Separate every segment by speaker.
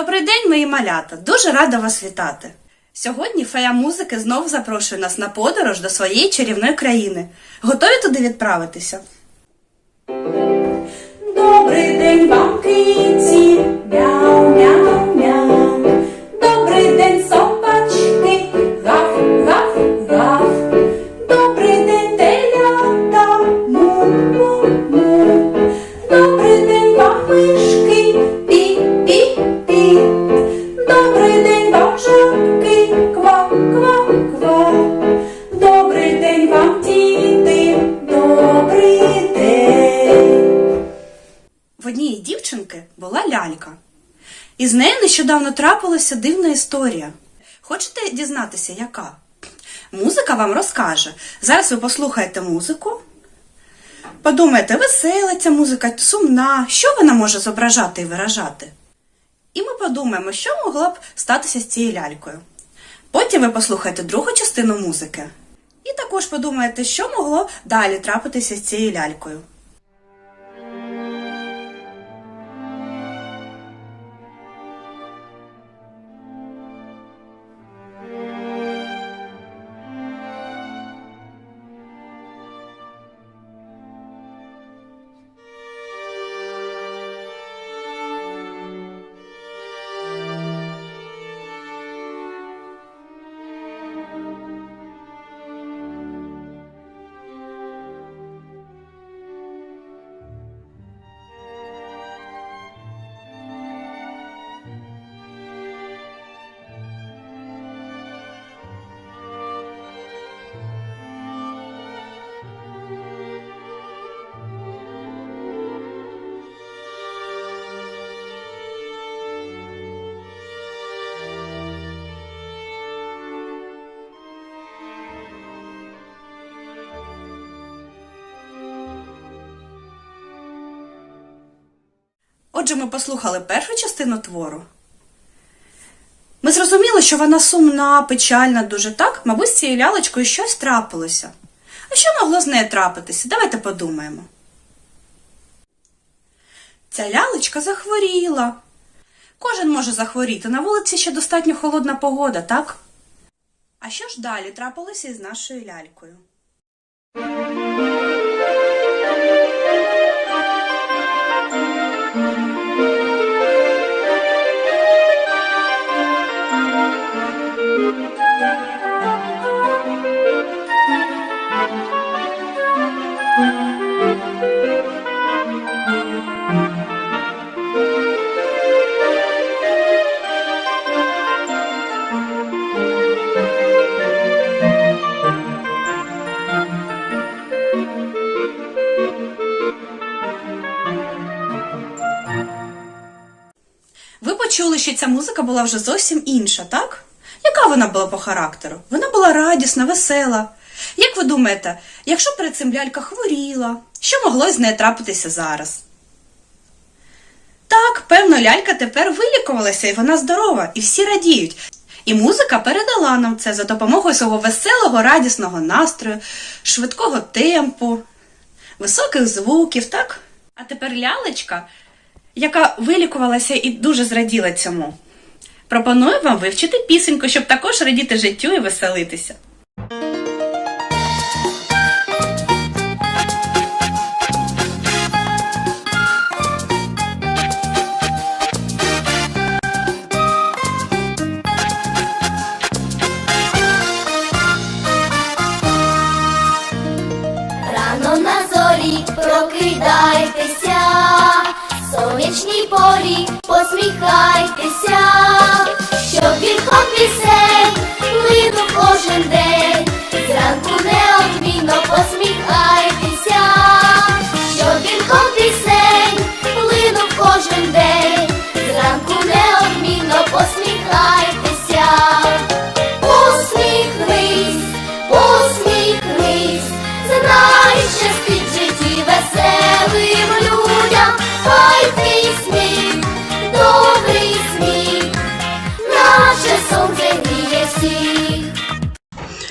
Speaker 1: Добрий день, мої малята! Дуже рада вас вітати! Сьогодні фея музики знову запрошує нас на подорож до своєї чарівної країни. Готові туди відправитися?
Speaker 2: Добрий день вам,
Speaker 1: І з нею нещодавно трапилася дивна історія. Хочете дізнатися, яка? Музика вам розкаже. Зараз ви послухаєте музику. Подумайте, весела ця музика, сумна, що вона може зображати і виражати? І ми подумаємо, що могло б статися з цією лялькою. Потім ви послухаєте другу частину музики. І також подумаєте, що могло далі трапитися з цією лялькою. Отже, ми послухали першу частину твору. Ми зрозуміли, що вона сумна, печальна, дуже так, мабуть, з цією лялечкою щось трапилося. А що могло з нею трапитися? Давайте подумаємо. Ця лялечка захворіла. Кожен може захворіти. На вулиці ще достатньо холодна погода, так? А що ж далі трапилося із нашою лялькою? Ви почули, що ця музика була вже зовсім інша, так? Яка вона була по характеру? Вона була радісна, весела. Як ви думаєте, якщо перед цим лялька хворіла, що могло з нею трапитися зараз? Так, певно, лялька тепер вилікувалася, і вона здорова, і всі радіють. І музика передала нам це за допомогою свого веселого, радісного настрою, швидкого темпу, високих звуків, так? А тепер лялечка, яка вилікувалася і дуже зраділа цьому. Пропоную вам вивчити пісеньку, щоб також радіти життю і веселитися.
Speaker 3: Зорі прокидайтеся, сонячній порі посміхайтеся, щоб вірхом пісень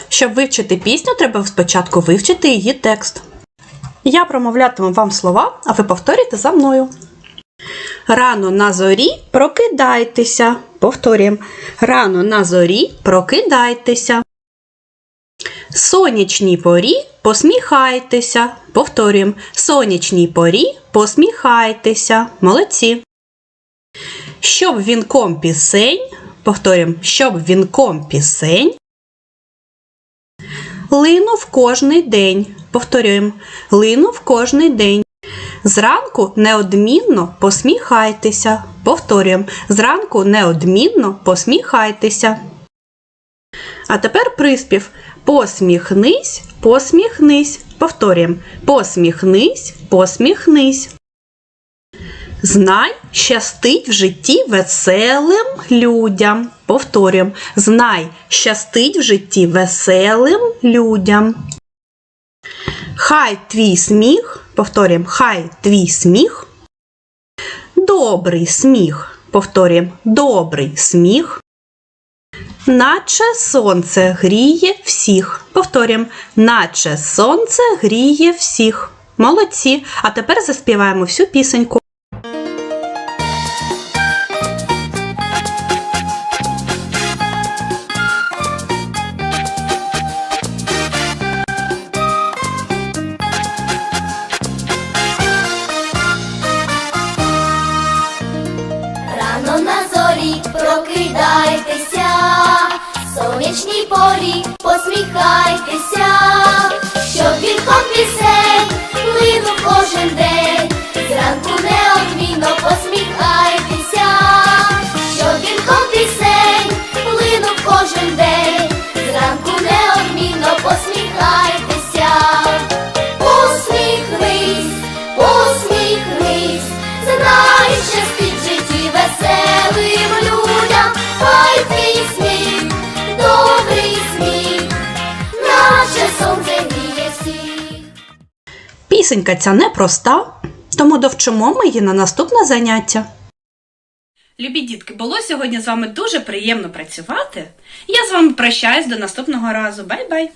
Speaker 3: Щоб
Speaker 1: вивчити пісню, треба спочатку вивчити її текст. Я промовлятиму вам слова, а ви повторюйте за мною. Рано на зорі прокидайтеся. Повторюємо. Рано на зорі прокидайтеся. Сонячній порі посміхайтеся. Повторюємо. Сонячній порі посміхайтеся. Молодці. Щоб вінком пісень. Повторюємо, щоб вінком пісень. Линув кожний день. Повторюємо. Линув кожний день. Зранку неодмінно посміхайтеся. Повторюємо. Зранку неодмінно посміхайтеся. А тепер приспів. Посміхнись, посміхнись. Повторюємо. Посміхнись, посміхнись. Знай, щастить в житті веселим людям. Повторюємо. Знай, щастить в житті веселим людям. Хай твій сміх, повторюємо, хай твій сміх. Добрий сміх, повторюємо, добрий сміх. Наче сонце гріє всіх. Повторюємо, наче сонце гріє всіх. Молодці. А тепер заспіваємо всю пісеньку.
Speaker 3: Прокидайтеся, сонячній порі посміхайтеся, щоб вірком пісень линув
Speaker 1: Пісенька ця непроста, тому довчимо ми її на наступне заняття. Любі дітки, було сьогодні з вами дуже приємно працювати. Я з вами прощаюсь до наступного разу. Бай-бай!